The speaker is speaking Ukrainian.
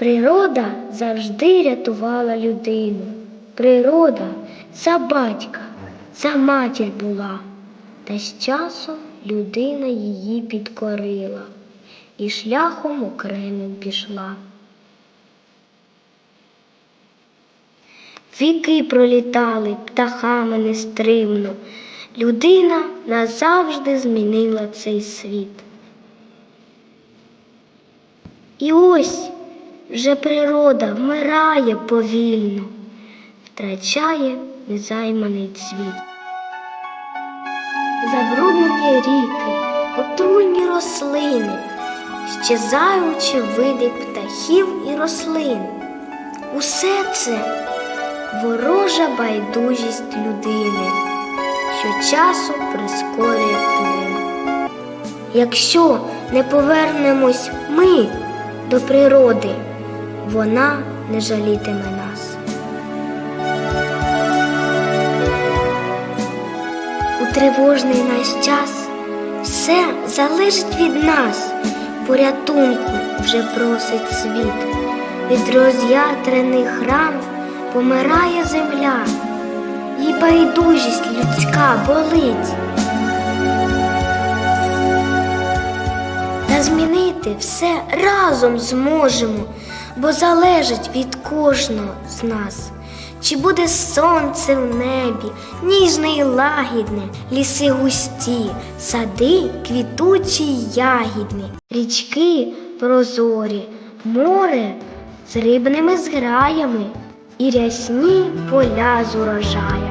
Природа завжди рятувала людину. Природа за батька, за матір була, та з часом людина її підкорила і шляхом окремим пішла. Віки пролітали птахами нестримно. Людина назавжди змінила цей світ. І ось вже природа вмирає повільно, втрачає незайманий цвіт. Забруднені ріки, отруйні рослини, щезаючі види птахів і рослин. Усе це ворожа байдужість людини, що часу прискорює вплив. Якщо не повернемось ми до природи, вона не жалітиме нас. У тривожний наш час все залежить від нас, порятунку вже просить світ. Від роз'ятрених ран помирає земля, і байдужість людська болить. Та змінити все разом зможемо, бо залежить від кожного з нас. Чи буде сонце в небі, ніжне і лагідне, ліси густі, сади квітучі й ягідні, річки прозорі, море з рибними зграями і рясні поля з урожаями.